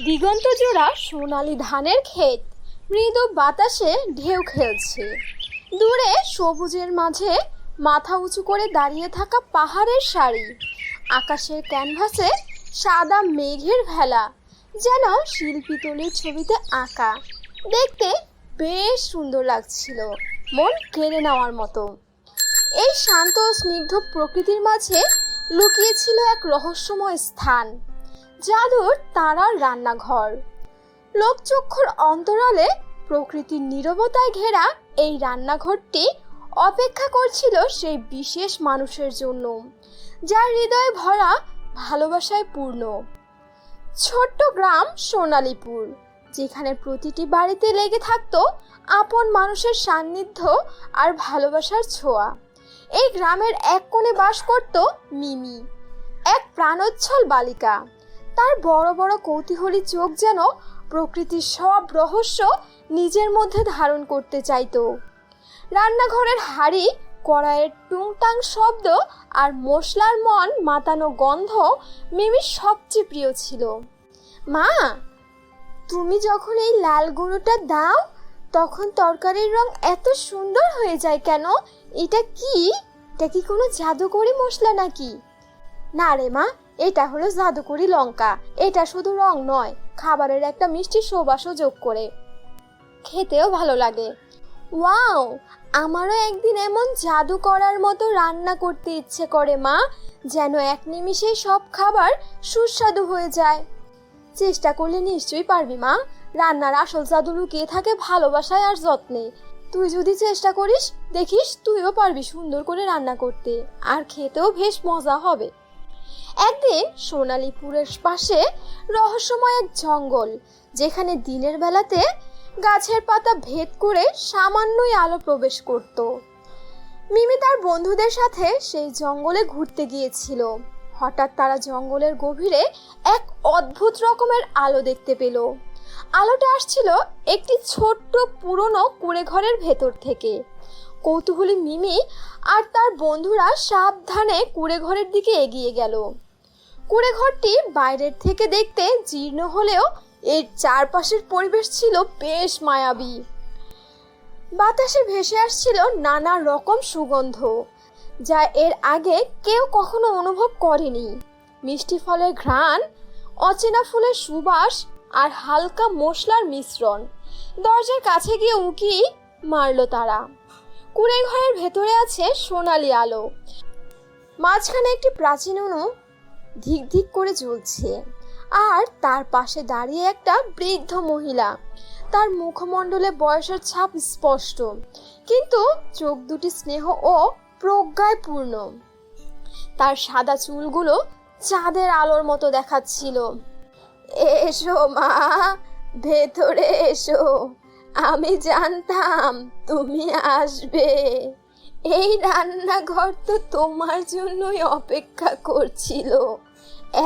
দিগন্ত জোড়া সোনালি ধানের ক্ষেত। মৃদু বাতাসে ঢেউ খেলছে। দূরে সবুজের মাঝে মাথা উঁচু করে দাঁড়িয়ে থাকা পাহাড়ের সারি আকাশের ক্যানভাসে সাদা মেঘের ভেলা, যেন শিল্পী তলির ছবিতে আঁকা। দেখতে বেশ সুন্দর লাগছিল, মন কেড়ে নেওয়ার মতো। এই শান্ত স্নিগ্ধ প্রকৃতির মাঝে লুকিয়েছিল এক রহস্যময় স্থান। জাদুর তারার রান্নাঘর। লোকচক্ষুর অন্তরালে প্রকৃতির নীরবতায় ঘেরা এই রান্নাঘরটি অপেক্ষা করছিল সেই বিশেষ মানুষের জন্য, যার হৃদয়ে ভরা ভালোবাসায় পূর্ণ। ছোট্ট গ্রাম সোনালীপুর, যেখানে প্রতিটি বাড়িতে লেগে থাকতো আপন মানুষের সান্নিধ্য আর ভালোবাসার ছোঁয়া। এই গ্রামের এক কোণে বাস করত মিমি, এক প্রাণোচ্ছল বালিকা। তার বড় বড় কৌতূহলী চোখ যেন প্রকৃতির সব রহস্য নিজের মধ্যে ধারণ করতে চাইতো। রান্নাঘরের হাড়ি, কড়াইয়ের টুংটাং শব্দ আর মশলার মন মাতানো গন্ধ মিমির সবচেয়ে প্রিয় ছিল। মা, তুমি যখন এই লাল গুঁড়োটা দাও, তখন তরকারির রং এত সুন্দর হয়ে যায় কেন? এটা কি? এটা কি কোনো জাদুকরি মশলা নাকি? না রে মা এটা হলো জাদুকরি লঙ্কা। এটা শুধু রং নয়, খাবারের একটা মিষ্টি সুবাসও যোগ করে। খেতেও ভালো লাগে। ওয়াও, আমারও একদিন এমন জাদু করার মতো রান্না করতে ইচ্ছে করে মা, যেন এক নিমিষেই সব খাবার সুস্বাদু হয়ে যায়। চেষ্টা করলে নিশ্চয়ই পারবি মা, রান্নার আসল জাদু লুকিয়ে থাকে ভালোবাসায় আর যত্নে। তুই যদি চেষ্টা করিস, দেখিস তুইও পারবি সুন্দর করে রান্না করতে। আর খেতেও বেশ মজা হবে। একদিন সোনালীপুরের পাশে রহস্যময় এক জঙ্গল, যেখানে দিনের বেলাতে গাছের পাতা ভেদ করে সামান্যই আলো প্রবেশ করত। মিমি তার বন্ধুদের সাথে সেই জঙ্গলে ঘুরতে গিয়েছিল। হঠাৎ তারা জঙ্গলের গভীরে এক অদ্ভুত রকমের আলো দেখতে পেল। আলোটা আসছিল একটি ছোট্ট পুরনো কুড়ে ঘরের ভেতর থেকে। কৌতূহলী মিমি আর তার বন্ধুরা সাবধানে কুড়ে ঘরের দিকে এগিয়ে গেল। কুড়ে ঘরটি বাইরের থেকে দেখতে জীর্ণ হলেও এর চারপাশের পরিবেশ ছিল বেশ মায়াবী। বাতাসে ভেসে আসছিল নানা রকম সুগন্ধ, যা এর আগে কেউ কখনো অনুভব করেনি। মিষ্টি ফলের ঘ্রাণ, অচেনা ফুলের সুবাস আর হালকা মশলার মিশ্রণ দরজার কাছে গিয়ে উকি মারল তারা। কুড়ে ঘরের ভেতরে আছে সোনালি আলো। মাঝখানে একটি প্রাচীন উনু ধিক ধিক করে জ্বলছে। আর তার পাশে দাঁড়িয়ে একটা বৃদ্ধ মহিলা। তার মুখমণ্ডলে বয়সের ছাপ স্পষ্ট। কিন্তু চোখ দুটি স্নেহ ও প্রজ্ঞায় পূর্ণ। তার সাদা চুলগুলো চাঁদের আলোর মতো দেখাচ্ছিল। এসো মা, ভেতরে এসো। আমি জানতাম তুমি আসবে। এই রান্নাঘর তো তোমার জন্যই অপেক্ষা করছিল।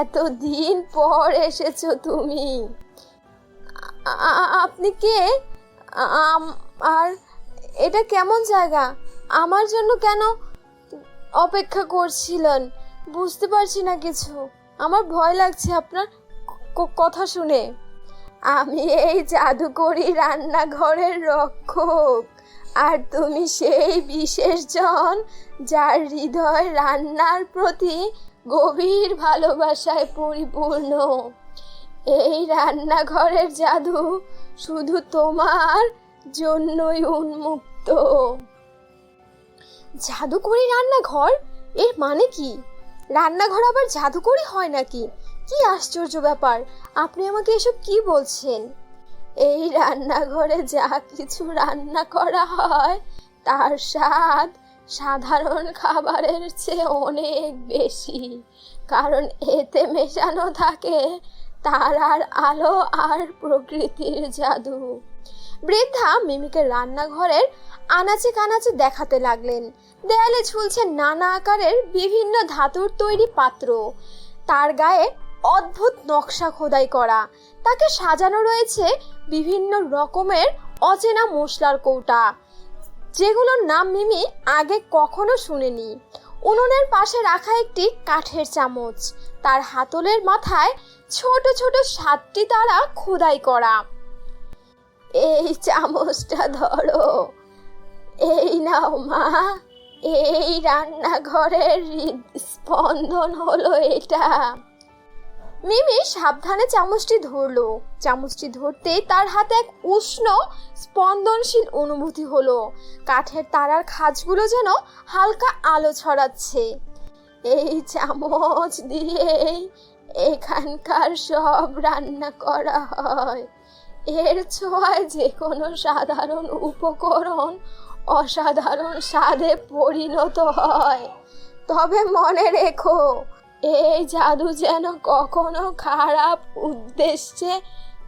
এতদিন পর এসেছ তুমি। আপনি কে? আর এটা কেমন জায়গা? আমার জন্য কেন অপেক্ষা করছিলেন? বুঝতে পারছি না কিছু। আমার ভয় লাগছে আপনার কথা শুনে। আমি এই জাদুকরি রান্নাঘরের রক্ষক। আর তুমি সেই বিশেষ জন যার হৃদয় রান্নার প্রতি গভীর ভালোবাসায় পরিপূর্ণ। এই রান্নাঘরের জাদু শুধু তোমার জন্যই উন্মুক্ত। জাদুকরি রান্নাঘর? এর মানে কি? রান্নাঘর আবার জাদুকরি হয় নাকি? কি আশ্চর্য ব্যাপার। আপনি আমাকে এসব কি বলছেন? এই রান্নাঘরে যা কিছু রান্না করা হয়, তার স্বাদ সাধারণ খাবারের চেয়ে অনেক বেশি। কারণ এতে মেশানো থাকে তার আর আলো আর প্রকৃতির জাদু। বৃদ্ধা মিমিকে রান্নাঘরের আনাচে কানাচে দেখাতে লাগলেন। দেয়ালে ঝুলছে নানা আকারের বিভিন্ন ধাতুর তৈরি পাত্র। তার গায়ে অদ্ভুত নকশা খোদাই করা। তাকে সাজানো রয়েছে বিভিন্ন রকমের অচেনা মশলার কৌটা। যেগুলোর নাম মিমি আগে কখনো শুনেনি। উনুনের পাশে রাখা একটি কাঠের চামচ। তার হাতলের মাথায় ছোট ছোট সাতটি তারা খোদাই করা। এই চামচটা ধরো। এই নাও, মা। এই রান্নাঘরের স্পন্দন হলো এটা। মিমি সাবধানে চামচটি ধরলো। চামচটি ধরতেই তার হাতে এক উষ্ণ, স্পন্দনশীল অনুভূতি হলো। কাঠের তারার খাঁজগুলো যেন হালকা আলো ছড়াচ্ছে। এই চামচ দিয়েই এখানকার সব রান্না করা হয়। এর ছোঁয়ায় যে কোনো সাধারণ উপকরণ অসাধারণ স্বাদে পরিণত হয়। তবে মনে রেখো এই জাদু যেন কখনো খারাপ উদ্দেশ্যে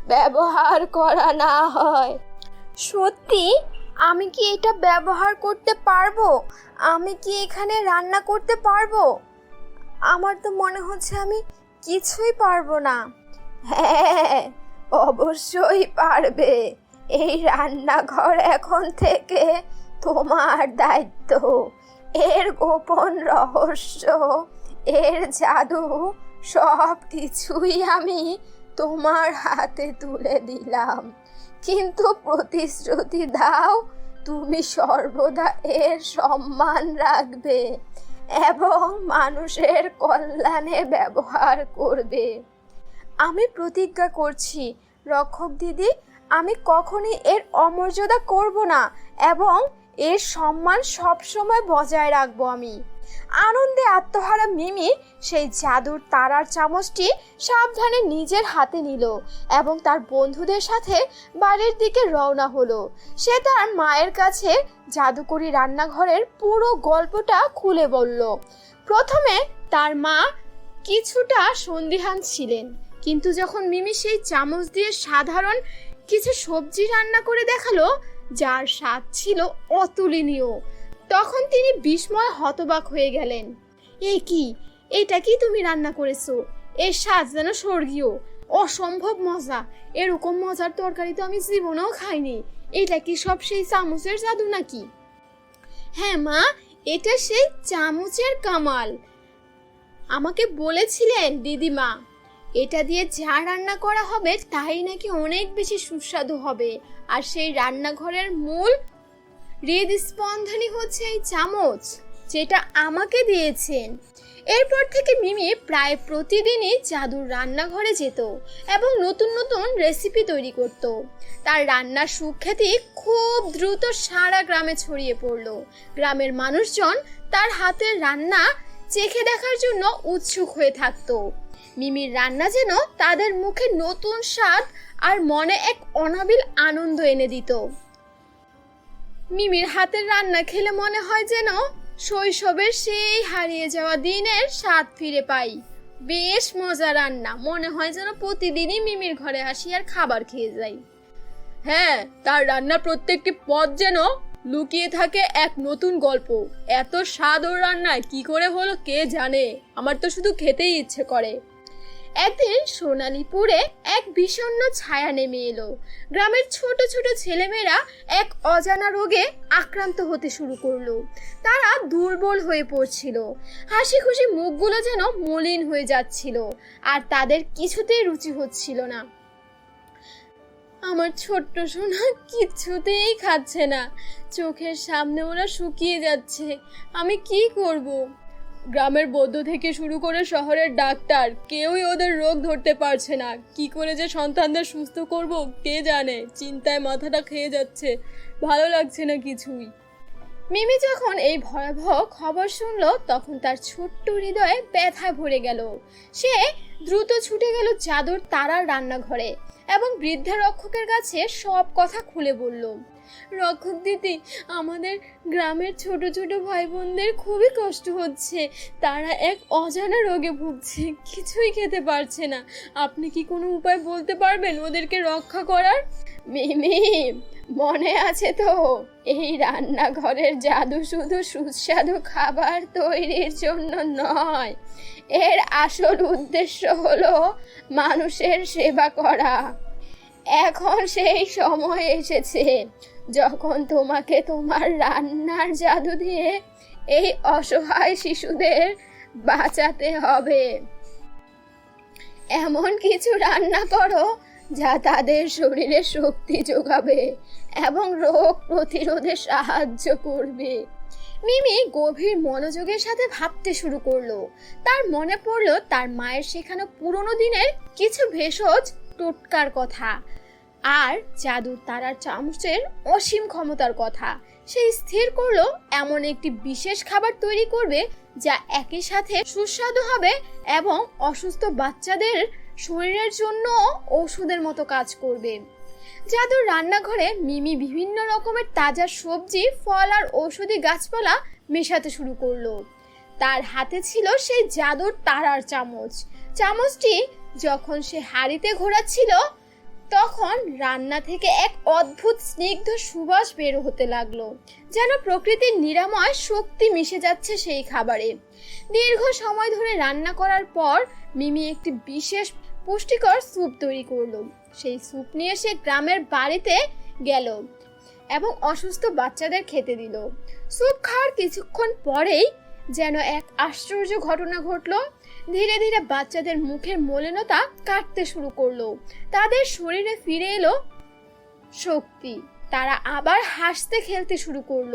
ব্যবহার করা না হয়। সত্যি? আমি কি এটা ব্যবহার করতে পারব? আমি কি এখানে রান্না করতে পারব? আমার তো মনে হচ্ছে আমি কিছুই পারব না। হ্যাঁ অবশ্যই পারবে। এই রান্নাঘর এখন থেকে তোমার দায়িত্ব। এর গোপন রহস্য এর জাদু সব কিছুই আমি তোমার হাতে তুলে দিলাম। কিন্তু প্রতিশ্রুতি দাও, তুমি সর্বদা এর সম্মান রাখবে এবং মানুষের কল্যাণে ব্যবহার করবে। আমি প্রতিজ্ঞা করছি, রক্ষক দিদি, আমি কখনই এর অমর্যাদা করব না এবং এর সম্মান সবসময় বজায় রাখব আমি। আনন্দে আত্মহারা মিমি সেই জাদুর তারার চামচটি সাবধানে নিজের হাতে নিল এবং তার বন্ধুদের সাথে বাড়ির দিকে রওনা হলো। সে তার মায়ের কাছে জাদুকরি রান্নাঘরের পুরো গল্পটা খুলে বলল, প্রথমে তার মা কিছুটা সন্দিহান ছিলেন, কিন্তু যখন মিমি সেই চামচ দিয়ে সাধারণ কিছু সবজি রান্না করে দেখাল, যার স্বাদ ছিল অতুলনীয়। তখন তিনি বিস্ময় হতবাক হয়ে গেলেন। এ কি? এটা কি তুমি রান্না করেছ? এর স্বাদ যেন স্বর্গীয়। অসম্ভব মজা। এরকম মজার তরকারি তো আমি জীবনেও খাইনি। এটা কি সব সেই চামচের জাদু নাকি? হ্যাঁ মা, এটা সেই চামচের কামাল। আমাকে বলেছিলেন, দিদিমা, এটা দিয়ে যা রান্না করা হবে তাই নাকি অনেক বেশি সুস্বাদু হবে। আর সেই রান্নাঘরের মূল হৃদস্পন্দনই হচ্ছে এই চামচ, যেটা আমাকে দিয়েছেন। এরপর থেকে মিমি প্রায় প্রতিদিনই জাদুর রান্নাঘরে যেত এবং নতুন নতুন রেসিপি তৈরি করত। তার রান্নার সুখ্যাতি খুব দ্রুত সারা গ্রামে ছড়িয়ে পড়ল। গ্রামের মানুষজন তার হাতের রান্না চেখে দেখার জন্য উৎসুক হয়ে থাকতো। মিমির রান্না যেন তাদের মুখে নতুন স্বাদ আর মনে এক অনাবিল আনন্দ এনে দিত। মিমির হাতের রান্না খেলে মনে হয় যেন শৈশবের সেই হারিয়ে যাওয়া দিনের স্বাদ ফিরে পাই। বেশ মজা রান্না, মনে হয় যেন প্রতিদিনই মিমির ঘরে আসি আর খাবার খেয়ে যাই। হ্যাঁ তার রান্নার প্রত্যেকটি পদ যেন লুকিয়ে থাকে এক নতুন গল্প। এত স্বাদ ওর রান্নায়, কি করে হলো কে জানে? আমার তো শুধু খেতেই ইচ্ছে করে। একদিন সোনালীপুরে এক বিষণ্ণ ছায়া নেমে এলো। গ্রামের ছোট ছোট ছেলেমেয়েরা এক অজানা রোগে আক্রান্ত হতে শুরু করল। তারা দুর্বল হয়ে পড়ছিল। হাসি খুশি মুখগুলো যেন মলিন হয়ে যাচ্ছিল, আর তাদের কিছুতেই রুচি হচ্ছিল না। আমার ছোট্ট সোনা কিছুতেই খাচ্ছে না। চোখের সামনে ওরা শুকিয়ে যাচ্ছে। আমি কি করব? গ্রামের বৌদ্ধ থেকে শুরু করে শহরের ডাক্তার, কেউই ওদের রোগ ধরতে পারছে না। কি করে যে সন্তানদের সুস্থ করব, কে জানে? চিন্তায় মাথাটা খেয়ে যাচ্ছে। ভালো লাগছে না কিছুই। মিমি যখন এই ভয়াবহ খবর শুনল, তখন তার ছোট্ট হৃদয়ে ব্যথা ভরে গেল। সে দ্রুত ছুটে গেল চাদর, তারার রান্নাঘরে এবং বৃদ্ধা রক্ষকের কাছে সব কথা খুলে বলল। রক্ষক দিদি, আমাদের গ্রামের ছোট ছোট ভাই বোনদের খুবই কষ্ট হচ্ছে। তারা এক অজানা রোগে ভুগছে, কিছুই খেতে পারছে না। আপনি কি কোনো উপায় বলতে পারবেন ওদেরকে রক্ষা করার? মিমি, মনে আছে তো, এই রান্নাঘরের জাদু শুধু সুস্বাদু খাবার তৈরির জন্য নয়, এর আসল উদ্দেশ্য হলো মানুষের সেবা করা। এখন সেই সময় এসেছে যখন তোমাকে তোমার রান্নার জাদু দিয়ে এই অসহায় শিশুদের বাঁচাতে হবে, এমন কিছু রান্না করো যা তাদের শরীরে শক্তি যোগাবে এবং রোগ প্রতিরোধে সাহায্য করবে। মিমি গভীর মনোযোগের সাথে ভাবতে শুরু করল। তার মনে পড়ল তার মায়ের শেখানো পুরনো দিনের কিছু ভেষজ টোটকার কথা। আর জাদুর তারার চামচের অসীম ক্ষমতার কথা। সে স্থির করল, এমন একটি বিশেষ খাবার তৈরি করবে যা একই সাথে সুস্বাদু হবে এবং অসুস্থ বাচ্চাদের শরীরের জন্য ওষুধের মতো কাজ করবে। জাদুর রান্নাঘরে মিমি বিভিন্ন রকমের তাজা সবজি, ফল আর ঔষধি গাছপালা মেশাতে শুরু করল। তার হাতে ছিল সেই জাদুর তারার চামচ। চামচটি যখন সে হাড়িতে ঘোরাচ্ছিল তখন রান্না থেকে এক অদ্ভুত স্নিগ্ধ সুবাস বের হতে লাগল, যেন প্রকৃতির নিরাময় শক্তি মিশে যাচ্ছে সেই খাবারে। দীর্ঘ সময় ধরে রান্না করার পর মিমি একটি বিশেষ পুষ্টিকর স্যুপ তৈরি করল। সেই স্যুপ নিয়ে সে গ্রামের বাড়িতে গেল এবং অসুস্থ বাচ্চাদের খেতে দিল। স্যুপ খাওয়ার কিছুক্ষণ পরেই যেন এক আশ্চর্য ঘটনা ঘটলো। ধীরে ধীরে বাচ্চাদের মুখের মলিনতা কাটতে শুরু করল। তাদের শরীরে ফিরে এলো শক্তি। তারা আবার হাসতে খেলতে শুরু করল।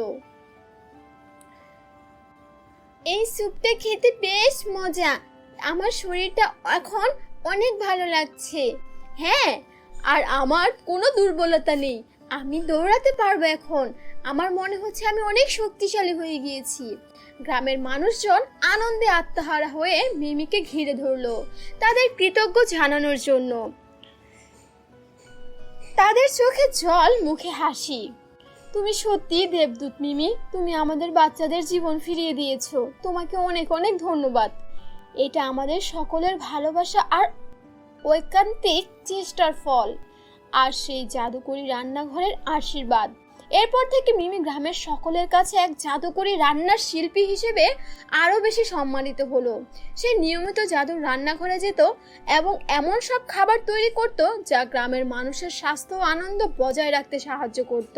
এই স্যুপটা খেতে বেশ মজা। আমার শরীরটা এখন অনেক ভালো লাগছে। হ্যাঁ আর আমার কোনো দুর্বলতা নেই। আমি দৌড়াতে পারব এখন। আমার মনে হচ্ছে আমি অনেক শক্তিশালী হয়ে গিয়েছি। গ্রামের মানুষজন আনন্দে আত্মহারা হয়ে মিমিকে ঘিরে ধরলো, তাদের কৃতজ্ঞ জানানোর জন্য। তাদের চোখে জল, মুখে হাসি। তুমি সত্যি দেবদূত মিমি, তুমি আমাদের বাচ্চাদের জীবন ফিরিয়ে দিয়েছ। তোমাকে অনেক অনেক ধন্যবাদ। এটা আমাদের সকলের ভালোবাসা আর ঐকান্তিক চেষ্টার ফল। আর সেই জাদুকরি রান্নাঘরের আশীর্বাদ। এরপর থেকে মিমি গ্রামের সকলের কাছে এক জাদুকরি রান্নার শিল্পী হিসেবে আরও বেশি সম্মানিত হলো। সে নিয়মিত জাদুর রান্নাঘরে যেত এবং এমন সব খাবার তৈরি করত যা গ্রামের মানুষের স্বাস্থ্য ও আনন্দ বজায় রাখতে সাহায্য করত।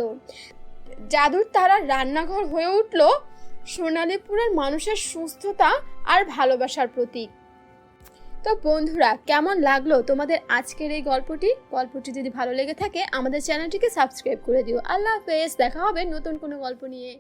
জাদুর তারা রান্নাঘর হয়ে উঠল সোনালীপুরের মানুষের সুস্থতা আর ভালোবাসার প্রতীক। তো বন্ধুরা, কেমন লাগল তোমাদের আজকের এই গল্পটি? গল্পটি যদি ভালো লেগে থাকে, আমাদের চ্যানেলটিকে সাবস্ক্রাইব করে দিও। আল্লাহ হাফেজ, দেখা হবে নতুন কোনো গল্প নিয়ে।